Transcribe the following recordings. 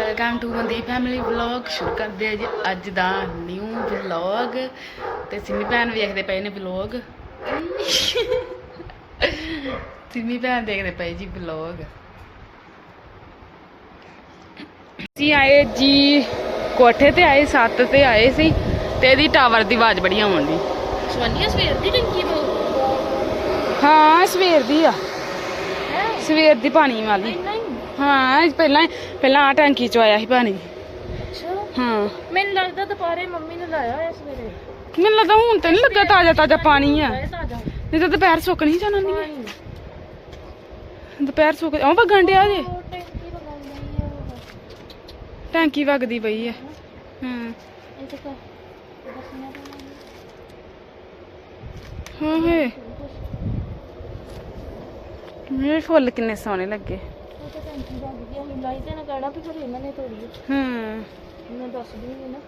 Welcome to Mandi family vlog ਸ਼ੁਰੂ ਕਰਦੇ ਆ ਜੀ ਅੱਜ ਦਾ ਨਿਊ ਵਲੌਗ ਤੇ ਸਿੰਮੀ ਭੈਣ ਵੇਖਦੇ ਪਏ ਨੇ ਵਲੌਗ ਸਿੰਮੀ ਭੈਣ ਦੇਖਦੇ ਪਏ ਜੀ ਵਲੌਗ ਅਸੀਂ ਆਏ ਜੀ ਕੋਠੇ ਤੇ ਆਏ ਸੱਤ ਤੇ ਆਏ ਸੀ। ਤੇ ਇਹਦੀ ਟਾਵਰ ਦੀ ਆਵਾਜ਼ ਬੜੀ ਆਉਣ ਦੀ ਸਵੰਨੀਆ ਸਵੇਰ ਦੀ ਟੰਕੀ ਤੋਂ? ਹਾਂ ਸਵੇਰ ਦੀ ਆ। ਸਵੇਰ ਦੀ ਪਾਣੀ ਵਾਲੀ। ਹਾਂ ਪਹਿਲਾਂ ਪਹਿਲਾਂ ਆ ਟੈਂਕੀ ਚ ਆਇਆ ਸੀ ਪਾਣੀ। ਅੱਛਾ। ਹਾਂ। ਮੈਨੂੰ ਲੱਗਦਾ ਦੁਪਹਿਰੇ ਮੰਮੀ ਨੇ ਲਾਇਆ ਹੋਇਆ ਸਵੇਰੇ। ਮੈਨੂੰ ਲੱਗਦਾ ਹੁਣ ਤੇ ਨਹੀਂ ਲੱਗਾ ਤਾਜ਼ਾ ਤਾਜ਼ਾ ਪਾਣੀ ਆ। ਇਹ ਤਾਜ਼ਾ। ਨਹੀਂ ਤਾਂ ਦੁਪਹਿਰ ਸੁੱਕ ਨਹੀਂ ਜਾਣਾ ਨਹੀਂ ਪਾਣੀ। ਦੁਪਹਿਰ ਸੁੱਕ ਉਹ ਵਗਣ ਡਿਆ ਜੇ। ਉਹ ਟੈਂਕੀ ਲਗਾਉਂਦੀ ਆ ਟੈਂਕੀ ਵਗਦੀ ਪਈ ਆ। ਹਾਂ। ਇਹ ਤੇ ਕਾ ਦੱਸਣਾ ਹਾਂ ਹੈ। ਮੇਰੇ ਫੁੱਲ ਕਿੰਨੇ ਸੋਹਣੇ ਲੱਗੇ। ਉਹ ਤਾਂ ਟੈਂਕੀ ਲੱਗ ਗਈ ਅਸੀਂ ਲਾਈ ਤੇ ਨਾ ਕਹਿਣਾ ਵੀ ਫਿਰ ਇਹਨਾਂ ਨੇ ਤੋੜੀ ਹੈ। ਹਾਂ। ਮੈਂ ਦੱਸ ਦੂੰਗੀ ਨਾ।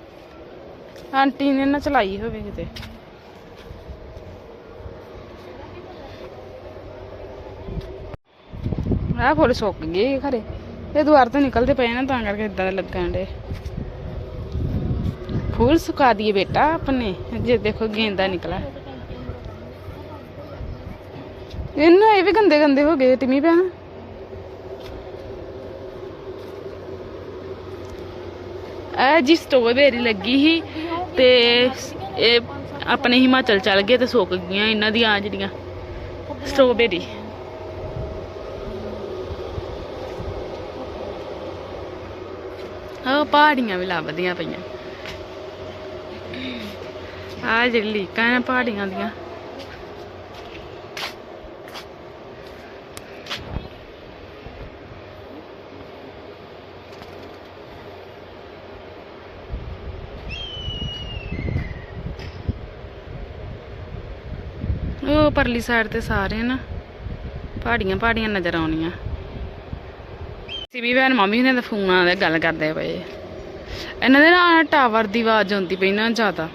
ਆਂਟੀ ਨੇ ਨਾ ਚਲਾਈ ਹੋਵੇ ਕਿਤੇ। ਆਹ ਫੁੱਲ ਸੁੱਕ ਗਏ ਖਰੇ ਇਹ ਦੁਆਰ ਤੋਂ ਨਿਕਲਦੇ ਪਏ ਨਾ ਤਾਂ ਕਰਕੇ ਇਦਾਂ ਦੇ ਲੱਗਣ ਦੇ ਫੁੱਲ ਸੁਕਾ ਦਿਏ ਬੇਟਾ ਆਪਣੇ ਜੇ ਦੇਖੋ ਗੇਂਦਾ ਨਿਕਲਾ ਇਹਨਾਂ ਇਹ ਵੀ ਗੰਦੇ ਗੰਦੇ ਹੋ ਗਏ ਟਿਮੀ ਭੈਣ ਇਹ ਜੀ ਸਟ੍ਰਾਬੇਰੀ ਲੱਗੀ ਸੀ ਤੇ ਇਹ ਆਪਣੇ ਹਿਮਾਚਲ ਚੱਲ ਗਏ ਤੇ ਸੁੱਕ ਗਈਆਂ ਇਹਨਾਂ ਦੀਆਂ ਜਿਹੜੀਆਂ ਸਟ੍ਰਾਬੇਰੀ ਆ ਪਹਾੜੀਆਂ ਵੀ ਲੱਭਦੀਆਂ ਪਈਆਂ। ਆ ਜਿਹੜੀ ਲੀਕਾਂ ਨੇ ਪਹਾੜੀਆਂ ਦੀਆਂ ਉਹ ਪਰਲੀ ਸਾਈਡ ਤੇ ਸਾਰੇ ਨਾ ਪਹਾੜੀਆਂ ਪਹਾੜੀਆਂ ਨਜ਼ਰ ਆਉਣੀਆਂ। ਸਿਮੀ ਭੈਣ ਮੰਮੀ ਨੇ ਤਾਂ ਫੋਨਾਂ ਤੇ ਗੱਲ ਕਰਦੇ ਪਏ। ਇਹਨਾਂ ਦੇ ਨਾ ਟਾਵਰ ਦੀ ਆਵਾਜ਼ ਆਉਂਦੀ ਪਈ ਨਾ ਜ਼ਿਆਦਾ।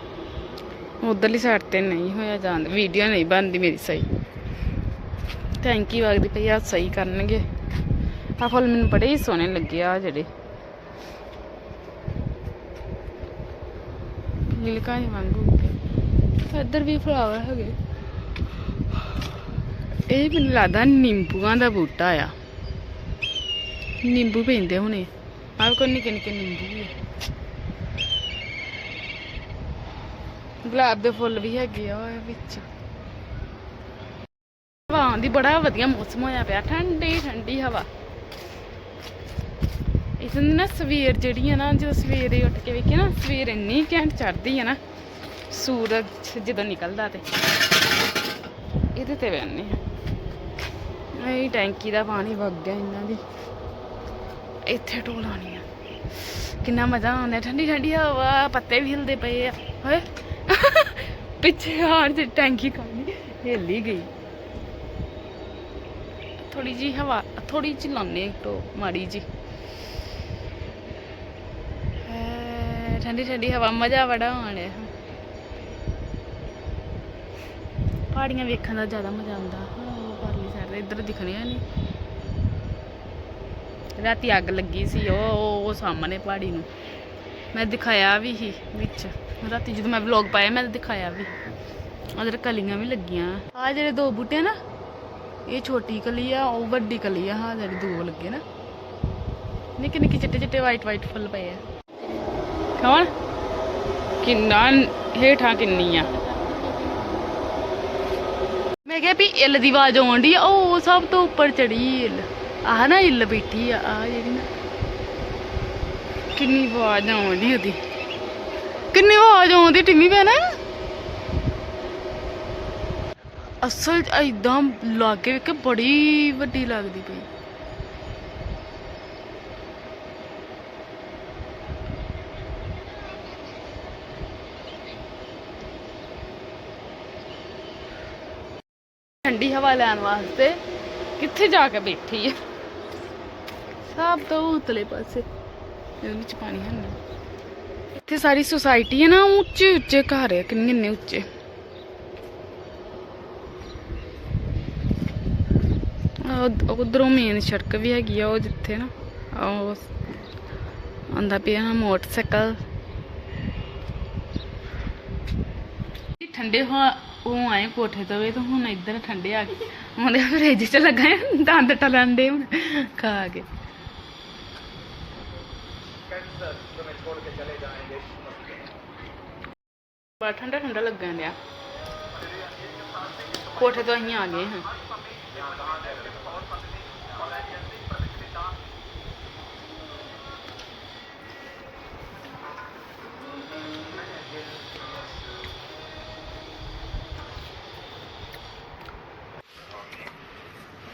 ਉਧਰਲੀ ਸਾਈਡ ਤੇ ਨਹੀਂ ਹੋਇਆ ਜਾਂਦਾ ਵੀਡੀਓ ਨਹੀਂ ਬਣਦੀ ਮੇਰੀ ਸਹੀ। ਥੈਂਕ ਯੂ ਵਗਦੀ ਪਈ ਆ, ਸਹੀ ਕਰਨਗੇ। ਆ ਫੁੱਲ ਮੈਨੂੰ ਬੜੇ ਹੀ ਸੋਹਣੇ ਲੱਗੇ ਆ ਜਿਹੜੇ। ਲਿਲਕਾਂ ਜਿਹੇ ਵਾਂਗੂ। ਇੱਧਰ ਵੀ ਫਲਾਵਰ ਹੈਗੇ। ਇਹ ਮੈਨੂੰ ਲੱਗਦਾ ਨਿੰਬੂਆਂ ਦਾ ਬੂਟਾ ਆ। ਨਿੰਬੂ ਪੈਂਦੇ ਹੁਣੇ। ਆਹ ਕੋਈ ਨਿੱਕੇ ਨਿੱਕੇ ਨਿੰਬੂ ਵੀ ਆ। ਗੁਲਾਬ ਦੇ ਫੁੱਲ ਵੀ ਹੈਗੇ ਆ ਉਹ ਵਿੱਚ। ਹਵਾ ਦੀ ਬੜਾ ਵਧੀਆ ਮੌਸਮ ਹੋਇਆ ਪਿਆ। ਠੰਡੀ ਠੰਡੀ ਹਵਾ। ਇਸ ਨੂੰ ਨਾ ਸਵੇਰ ਜਿਹੜੀ ਆ ਨਾ, ਜਦੋਂ ਸਵੇਰੇ ਉੱਠ ਕੇ ਵੇਖੇ ਨਾ, ਸਵੇਰ ਇੰਨੀ ਘੈਂਟ ਚੜਦੀ ਆ ਨਾ, ਸੂਰਜ ਜਦੋਂ ਨਿਕਲਦਾ ਤੇ। ਇਹਦੇ ਤੇ ਬੈਠਨੇ ਆ। ਇਹ ਟੈਂਕੀ ਦਾ ਪਾਣੀ ਵਗ ਗਿਆ ਇਹਨਾਂ ਦੀ। ਇੱਥੇ ਢੋਲਾਣੀ ਆ। ਕਿੰਨਾ ਮਜ਼ਾ ਆਉਂਦਾ, ਠੰਡੀ ਠੰਡੀ ਹਵਾ, ਪੱਤੇ ਵੀ ਹਿਲਦੇ ਪਏ ਆ। ਹੋਏ, ਪਿੱਛੇ ਹਾਰ ਤੇ ਟੈਂਕੀ ਖਾਲੀ ਹਿੱਲੀ ਗਈ। ਥੋੜੀ ਜੀ ਹਵਾ ਥੋੜੀ ਜਿਹੀ ਲਾਉਨੇ ਟੋ ਮਾੜੀ ਜੀ ਠੰਡੀ ਠੰਡੀ ਹਵਾ, ਮਜ਼ਾ ਬੜਾ ਆਉਣ ਪਹਾੜੀਆਂ ਵੇਖਣ ਦਾ ਜ਼ਿਆਦਾ ਮਜ਼ਾ ਆਉਂਦਾ। ਇੱਧਰ ਦਿਖਣੀਆਂ ਨਹੀਂ ਰਾਤੀ ਅੱਗ ਲੱਗੀ ਸੀ, ਉਹ, ਉਹ- ਸਾਹਮਣੇ ਪਹਾੜੀ ਨੂੰ। ਮੈਂ ਦਿਖਾਇਆ ਵੀ ਸੀ ਵਿੱਚ। ਰਾਤੀ ਜਦੋਂ ਮੈਂ ਵਲੌਗ ਪਾਇਆ, ਮੈਂ ਦਿਖਾਇਆ ਵੀ। ਉਧਰ ਕਲੀਆਂ ਵੀ ਲੱਗੀਆਂ। ਆ ਜਿਹੜੇ ਦੋ ਬੂਟੇ ਨਾ, ਇਹ ਛੋਟੀ ਕਲੀ ਆ, ਉਹ ਵੱਡੀ ਕਲੀ ਆ। ਹਾਂ ਜਿਹੜੇ ਦੋ ਲੱਗੇ ਨਾ। ਨਿੱਕੇ ਨਿੱਕੇ ਚਿੱਟੇ ਚਿੱਟੇ ਵਾਈਟ ਵਾਈਟ ਫੁੱਲ ਪਏ ਆ। ਕੌਣ? ਕਿੰਨਾ ਹੇਠਾਂ ਕਿੰਨੀ ਆ। ਮੈਂ ਕਿਹਾ ਵੀ ਇੱਲ ਦੀ ਆਵਾਜ਼ ਆਉਣ ਡਈ ਆ, ਉਹ ਸਭ ਤੋਂ ਉੱਪਰ ਚੜੀ ਇੱਲ। ਆਹ ਨਾ ਇੱਲ ਬੈਠੀ ਆ ਆ ਜਿਹੜੀ ਨਾ। ਕਿੰਨੀ ਆਵਾਜ਼ ਆਉਂਦੀ ਉਹਦੀ। ਕਿੰਨੀ ਆਵਾਜ਼ ਆਉਂਦੀ ਟਿੰਮੀ ਭੈਣਾ। ਅਸਲ ਚ ਲਾਗੇ ਵੇਖ ਬੜੀ ਵੱਡੀ ਲੱਗਦੀ ਪਈ। ਠੰਡੀ ਹਵਾ ਲੈਣ ਵਾਸਤੇ ਕਿੱਥੇ ਜਾ ਕੇ ਬੈਠੀ ਹੈ ਸਭ ਤੋਂ ਉਤਲੇ ਪਾਸੇ। ਇਹਦੇ ਵਿੱਚ ਪਾਣੀ ਹੈ ਨਾ। ਇੱਥੇ ਸਾਰੀ ਸੁਸਾਇਟੀ ਹੈ ਨਾ ਉੱਚੇ ਉੱਚੇ ਘਰ ਹੈ, ਕਿੰਨੇ ਕਿੰਨੇ ਉੱਚੇ। ਉਧਰੋਂ ਮੇਨ ਸੜਕ ਵੀ ਹੈਗੀ ਆ, ਉਹ ਜਿੱਥੇ ਨਾ ਉਹ ਆਉਂਦਾ ਪਿਆ ਨਾ ਮੋਟਰਸਾਈਕਲ। ਠੰਡੇ ਹਵਾ ਉਹ ਆਏ ਕੋਠੇ ਤੋਂ ਵੀ ਤਾਂ ਹੁਣ ਇੱਧਰ ਠੰਡੇ ਆ ਗਏ। ਉਹਦੇ ਫ੍ਰਿਜ 'ਚ ਲੱਗਾ ਦੰਦ ਟਲਣ ਦੇ ਹੁਣ, ਖਾ ਕੇ। ਬੜਾ ਠੰਡਾ ਠੰਡਾ ਲੱਗਣ ਡਿਆ। ਕੋਠੇ ਤੋਂ ਅਸੀਂ ਆ ਗਏ ਹਾਂ।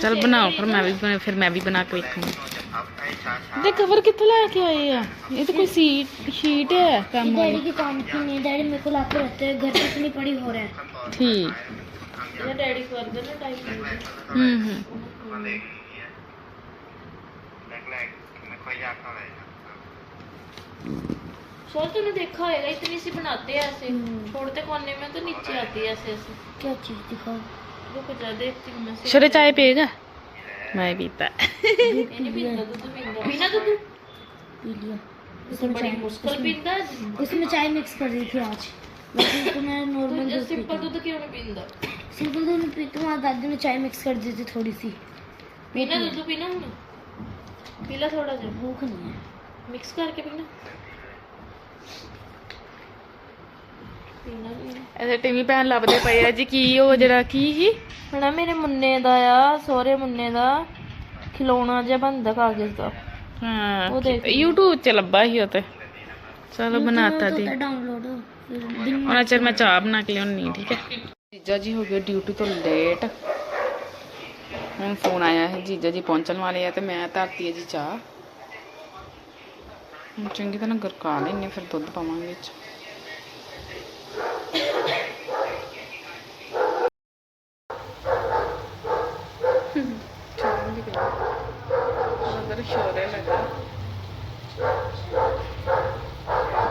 चल बनाओ फिर मैं भी बना, फिर मैं भी बना के देखूँगी देख कवर कितना ला के आए हैं? ये तो कोई सीट शीट है काम डैडी की काम की नहीं डैडी मेरे को लाके रहते हैं घर पे इतनी पड़ी हो रहा है। ठीक। ये डैडी को अंदर ना टाइम हम्म हम्म। सर तूने देखा होगा इतनी सी बनाते हैं ऐसे। हम्म। छोड़ते कोने में तो नीचे आती है ऐसे ऐसे। क्या चीज़ दिखाओ भूख ज्यादा है छोटे चाय पिएगा मैं पीता पीना दूध पी लिया उसमें चाय मिक्स कर दी थी आज सिंपल दूध क्यों नहीं पीता सिंपल दूध पीता हूँ दादी ने चाय मिक्स कर दी थी थोड़ी सी पीना दूध पीना पीला थोड़ा सा भूख नहीं है मिक्स करके पीना ਐਸੇ ਟੀਵੀ ਭੈਣ ਲੱਭਦੇ ਪਏ ਆ ਜੀ ਕੀ ਉਹ ਜਿਹੜਾ ਕੀ ਹੀ ਹਣਾ ਮੇਰੇ ਮੁੰਨੇ ਦਾ ਆ ਸਹੁਰੇ ਮੁੰਨੇ ਦਾ ਖਿਲੌਣਾ ਜਿਹਾ ਬਣਦਾ ਕਾਗਜ਼ ਦਾ। ਹਾਂ ਉਹ ਦੇਖ YouTube 'ਚ ਲੱਭਾ ਸੀ ਉਹ ਤੇ। ਚਲੋ ਬਣਾਤਾ ਦੀ। ਡਾਊਨਲੋਡ ਉਹਨਾਂ ਚਿਰ ਮੈਂ ਚਾਹ ਬਣਾ ਕੇ ਲਿਆਉਣੀ ਠੀਕ ਹੈ। ਜੀਜਾ ਜੀ ਹੋ ਗਏ ਡਿਊਟੀ ਤੋਂ ਲੇਟ ਹੁਣ ਫੋਨ ਆਇਆ ਹੈ ਜੀਜਾ ਜੀ ਪਹੁੰਚਣ ਵਾਲੇ ਆ ਤੇ ਮੈਂ ਧਰਤੀ ਹੈ ਜੀ ਚਾਹ। ਹੁਣ ਚੰਗੀ ਤਰ੍ਹਾਂ ਗਰਕਾ ਲੈਣੇ ਫਿਰ ਦੁੱਧ ਪਾਵਾਂਗੇ ਵਿੱਚ ਚਾਹ ਵੀ ਪੀ ਅੰਦਰ ਸ਼ੋਰੇ ਲੱਗਾ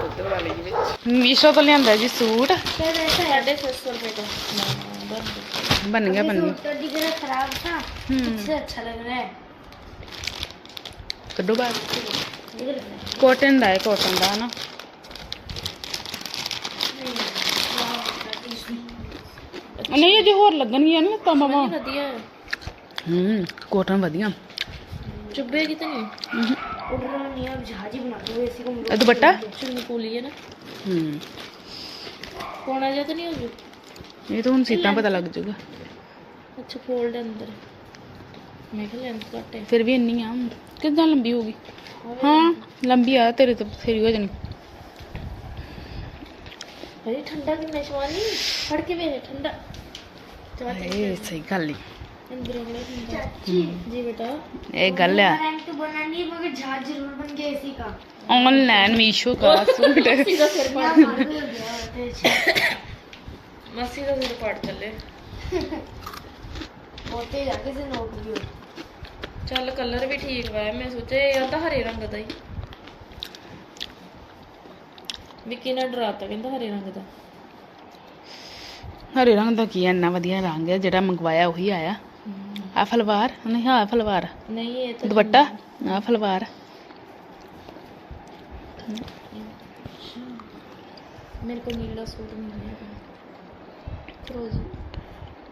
ਦੁੱਧ ਵਾਲੇ ਜੀ ਵਿੱਚ ਮੀਸ਼ੋ ਤੋਂ ਲਿਆਂਦਾ ਜੀ ਸੂਟ साढ़े छः सौ रुपये का ਬਣ ਗਿਆ ਬਣ ਗਿਆ तो दिख रहा खराब था ਹੂੰ इससे अच्छा लग रहा है ਕੱਢੋ ਬਾਹਰ दिख रहा है ਕਾਟਨ ਦਾ ਹੈ ਕਾਟਨ ਦਾ ਨਾ ਨਹੀਂ ਅਜੇ ਹੋਰ ਲੱਗਣਗੀਆਂ ਨਾ ਤਾਂ ਮਮਾ ਵਧੀਆ ਹੈ ਹੂੰ ਕਾਟਨ ਵਧੀਆ चुभे कितनी तो हम्म। उड़ रहा नहीं अब जहाज़ ही बना दो इसी को दुपट्टा चुन्नी फूली है ना। हम्म। कौन आ जाता नहीं हो ये तो उन सीता पता लग जाएगा। अच्छा फोल्ड अंदर। मैं क्या लेंथ घट फिर भी इन्नी है कितना लंबी होगी? हाँ। लंबी आ तेरे तो फिर हो जानी। अरे ठंडा की मैं शवानी फड़ के मेरे ठंडा। सही गल नहीं ਈ अंदर अगला ठंडा हम्म। जी बेटा ਇਹ ਗੱਲ ਆ तो बनानी है मगर जहाज जरूर बन गया इसी का ऑनलाइन मीशो का सूट सीधा सिर फाड़ मस्सी का सिर फाड़ चले होते जाके से नोट भी ਚੱਲ ਕਲਰ ਵੀ ਠੀਕ ਵਾ ਮੈਂ ਸੋਚਿਆ ਇਹ ਤਾਂ ਹਰੇ ਰੰਗ ਦਾ ਹੀ ਵਿੱਕੀ ਨੇ ਡਰਾਤਾ ਕਹਿੰਦਾ ਹਰੇ ਰੰਗ ਦਾ ਹਰੇ ਰੰਗ ਦਾ ਕੀ ਹੈ ਇੰਨਾ ਵਧੀਆ ਰੰਗ ਹੈ ਜਿਹੜਾ ਮੰਗਵਾਇਆ ਉਹੀ ਆਇਆ आ फलवार? नहीं हाँ फलवार। नहीं ये तो दुपट्टा? हाँ फलवार। मेरे को नीला सूट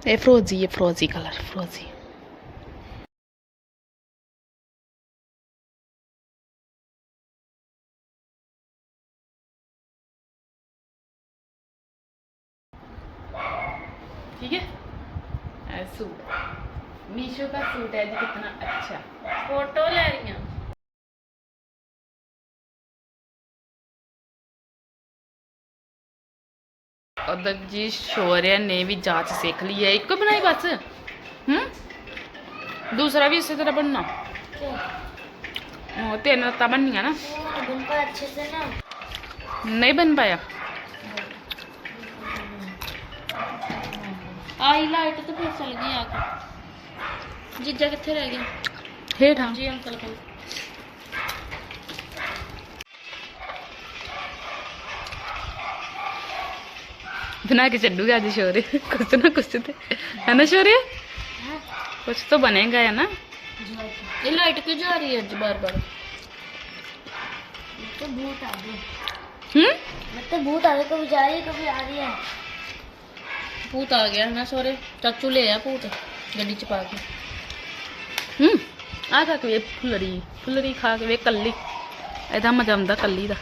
नहीं फ्रोजी ये फ्रोजी कलर फ्रोजी। ठीक है? मीशो का सूट है जी कितना अच्छा ਫੋਟੋ ਲੈ ਰਹੀਆਂ ਉਧਰ ਜੀ ਸ਼ੋਰਿਆ ਨੇ ਵੀ ਜਾਂਚ ਸਿੱਖ ਲਈ ਹੈ ਇੱਕੋ ਬਣਾਈ ਬਸ ਹੂੰ ਦੂਸਰਾ ਵੀ ਇਸੇ ਤਰ੍ਹਾਂ ਬਣਨਾ ਉਹ ਤਿੰਨ ਲੱਤਾਂ ਬਣਨੀਆਂ ਨਾ बन पाया अच्छे से ना ਨਹੀਂ ਬਣ ਪਾਇਆ आई लाइट तो फिर चल गई आके जीजा कितने रह गए ਹੇਠਾਂ जी अंकल को ਬਣਾ ਕੇ ਚੱਲੂਗਾ ਅੱਜ ਸ਼ੋਰੇ ਕੁਛ ਨਾ ਕੁਛ ਤੇ ਹੈ ਨਾ ਸ਼ੋਰੇ ਕੁਛ ਤਾਂ ਬਣੇਗਾ ਹੈ ਨਾ ये लाइट क्यों जा रही है बार बार तो भूत आ गई ਹੂੰ मतलब भूत आ गई कभी जा रही है कभी आ रही है भूत आ गया ना सोरे चाचू ले आया भूत ਗੱਡੀ ਚ ਪਾ ਕੇ। ਹੂੰ, ਆ ਖਾ ਕੇ ਵੇਖ ਫੁੱਲਰੀ ਫੁੱਲਰੀ ਖਾ ਕੇ ਵੇਖ ਕੱਲੀ। ਇਹਦਾ ਮਜ਼ਾ ਆਉਂਦਾ ਕੱਲੀ ਦਾ।